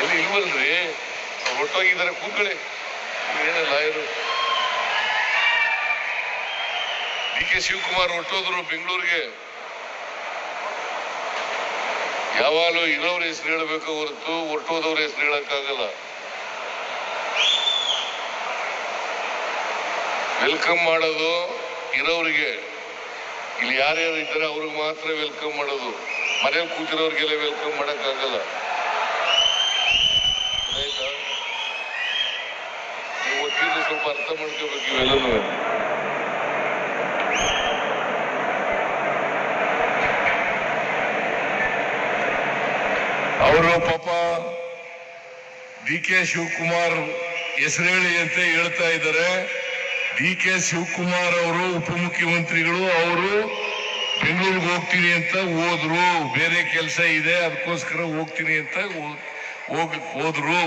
ಎಲ್ಲಿ ಇಲ್ವಲ್ರಿ ಹೊಟ್ಟೋಗಿದ್ದಾರೆ ಕೂತ್ಕೊಳ್ಳಿ. ಏನು ಲಾಯರು ಡಿ ಕೆ ಶಿವಕುಮಾರ್ ಹೊಟ್ಟೋದ್ರು ಬೆಂಗಳೂರಿಗೆ. ಯಾವಾಗಲೂ ಇರೋರ ಹೆಸರು ಹೇಳಬೇಕು ಹೊರತು ಹೊರಟೋದವ್ರ ಹೆಸರು ಹೇಳಕ್ಕಾಗಲ್ಲ. ವೆಲ್ಕಮ್ ಮಾಡೋದು ಇರೋರಿಗೆ ಇಲ್ಲಿ ಯಾರ್ಯಾರು ಇದ್ದಾರೆ, ಅವ್ರಿಗೆ ಮಾತ್ರ ವೆಲ್ಕಮ್ ಮಾಡೋದು. ಮನೇಲಿ ಕೂತಿರೋರಿಗೆಲ್ಲ ವೆಲ್ಕಮ್ ಮಾಡಕ್ಕಾಗಲ್ಲ. ಸ್ವಲ್ಪ ಅರ್ಥ ಮಾಡ್ಕೋಬೇಕು ಇವೆಲ್ಲನೂ ಅವರು ಪಾಪ ಡಿ ಕೆ ಶಿವಕುಮಾರ್ ಹೆಸರೇಳಿಯಂತೆ ಹೇಳ್ತಾ ಇದ್ದಾರೆ. ಡಿ ಕೆ ಶಿವಕುಮಾರ್ ಅವರು ಉಪಮುಖ್ಯಮಂತ್ರಿಗಳು, ಅವರು ಬೆಂಗಳೂರಿಗೆ ಹೋಗ್ತೀನಿ ಅಂತ ಹೋದ್ರು. ಬೇರೆ ಕೆಲಸ ಇದೆ, ಅದಕ್ಕೋಸ್ಕರ ಹೋಗ್ತೀನಿ ಅಂತ ಹೋದ್ರು.